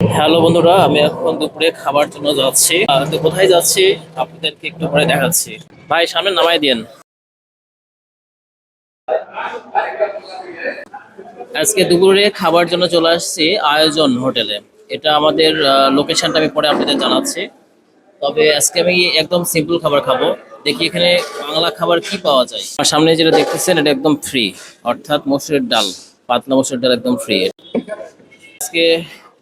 Hello বন্ধুরা, আমি এখন দুপুরে খাবার জন্য যাচ্ছি। তো কোথায় যাচ্ছি আপনাদেরকে একটু পরে দেখাচ্ছি। ভাই, সামনে নামাই দিন আজকে দুপুরে খাবার জন্য চলে আসছি আয়োজন হোটেলে। এটা আমাদের লোকেশনটা আমি পরে আপনাদের জানাচ্ছি। তবে আজকে আমি একদম সিম্পল খাবার খাব। দেখি এখানে বাংলা খাবার কি পাওয়া যায়। আর সামনে যেটা দেখতেছেন, এটা একদম ফ্রি অর্থাৎ মসুরের ডাল, পাতলা মসুরের ডাল একদম ফ্রি আজকে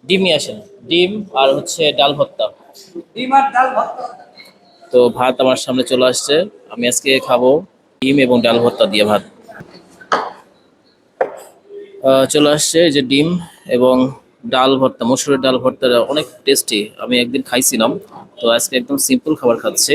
ডিম নিয়ে আসেন। ডিম আর হচ্ছে ডাল ভর্তা। ডিম আর ডাল ভাত তো ভাত আমার সামনে চলে আসছে। আমি আজকে খাব ডিম এবং ডাল ভর্তা দিয়ে ভাত। চলে আসছে এই যে ডিম এবং ডাল ভর্তা মসুরের ডাল ভর্তা অনেক টেস্টি আমি একদিন খাইছিলাম। তো আজকে একদম সিম্পল খাবার খাচ্ছে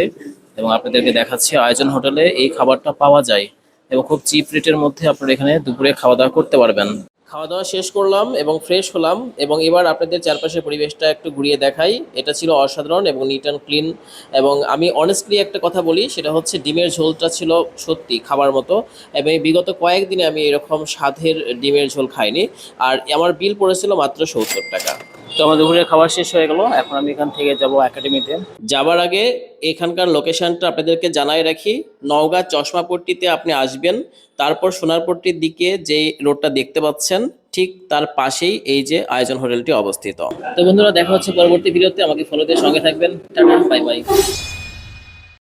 এবং আপনাদেরকে দেখাচ্ছি আয়োজন হোটেলে এই খাবারটা পাওয়া যায় এবং খুব চিপ রেটের মধ্যে আপনারা এখানে দুপুরে খাওয়া দাওয়া করতে পারবেন। খাওয়া দাওয়া শেষ করলাম এবং ফ্রেশ হলাম এবং এবার আপনাদের চারপাশের পরিবেশটা একটু ঘুরিয়ে দেখাই। এটা ছিল অসাধারণ এবং নিট অ্যান্ড ক্লিন এবং আমি অনেস্টলি একটা কথা বলি সেটা হচ্ছে ডিমের ঝোলটা ছিল সত্যি খাবার মতো এবং বিগত কয়েকদিনে আমি এরকম স্বাদের ডিমের ঝোল খাইনি আর আমার বিল পড়েছিল মাত্র সত্তর টাকা। তো আমার দুপুরে খাবার শেষ হয়ে গেল এখন আমি এখান থেকে যাব একাডেমিতে যাবার আগে এখানকার লোকেশনটা আপনাদেরকে জানাই রাখি। নওগাঁ চশমাপট্টিতে আপনি আসবেন, তারপর সোনারপট্টির দিকে যে রোডটা দেখতে পাচ্ছেন, ঠিক তার পাশেই এই যে আয়োজন হোটেলটি অবস্থিত। তো বন্ধুরা, দেখা হচ্ছে পরবর্তী ভিডিওতে, আমাকে ফলো দিয়ে সঙ্গে থাকবেন। Tata bye bye